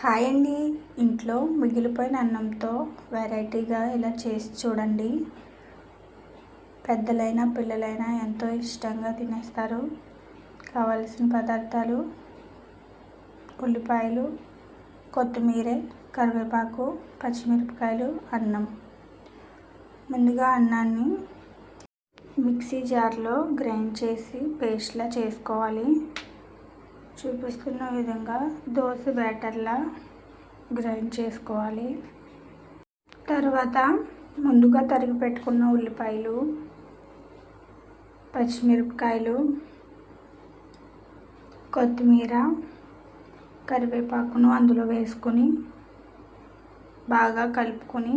Hi అండి. ఇంట్లో మిగిలిపోయిన అన్నంతో వెరైటీగా ఇలా చేసి చూడండి. పెద్దలైనా పిల్లలైనా ఎంతో ఇష్టంగా తినేస్తారు. కావలసిన పదార్థాలు ఉల్లిపాయలు కొత్తిమీర కరివేపాకు పచ్చిమిరపకాయలు అన్నం. ముందుగా అన్నాన్ని మిక్సీ జార్లో గ్రైండ్ చేసి పేస్ట్లా చేసుకోవాలి. చూపిస్తున్న విధంగా దోశ బ్యాటర్లా గ్రైండ్ చేసుకోవాలి. తర్వాత ముందుగా తరిగి పెట్టుకున్న ఉల్లిపాయలు పచ్చిమిరపకాయలు కొత్తిమీర కరివేపాకును అందులో వేసుకొని బాగా కలుపుకొని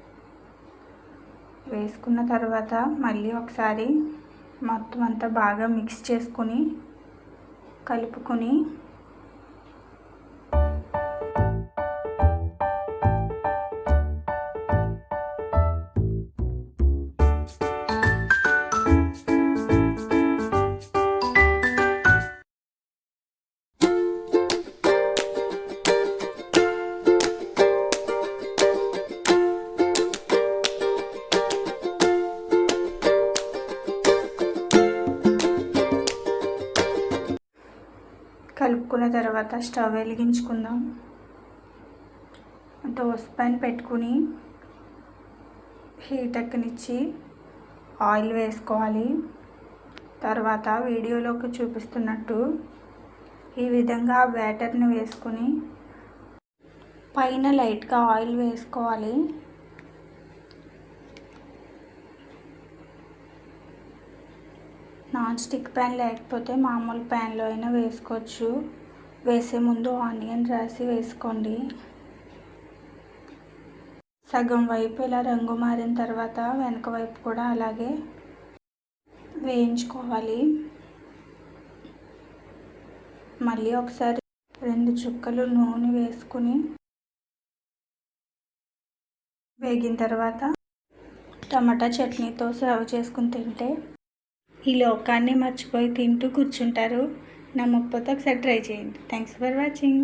వేసుకున్న తర్వాత మళ్ళీ ఒకసారి మొత్తం అంతా బాగా మిక్స్ చేసుకుని కలుపుకొని కలుపుకున్న తర్వాత స్టవ్ వెలిగించుకుందాం. టోస్ట్ పైన పెట్టుకుని హీట్ ఎక్కనిచ్చి ఆయిల్ వేసుకోవాలి. తర్వాత వీడియోలోకి చూపిస్తున్నట్టు ఈ విధంగా బ్యాటర్ని వేసుకుని పైన లైట్గా ఆయిల్ వేసుకోవాలి. నాన్ స్టిక్ ప్యాన్ లేకపోతే మామూలు ప్యాన్లో అయినా వేసుకోవచ్చు. వేసే ముందు ఆనియన్ రాసి వేసుకోండి. సగం వైపు ఇలా రంగు మారిన తర్వాత వెనక వైపు కూడా అలాగే వేయించుకోవాలి. మళ్ళీ ఒకసారి రెండు చుక్కలు నూనె వేసుకుని వేగిన తర్వాత టమాటా చట్నీతో సర్వ్ చేసుకుని తింటే ఈ లోకాన్ని మర్చిపోయి తింటూ కూర్చుంటారు. నా ముప్పతో ఒకసారి ట్రై చేయండి. Thanks for watching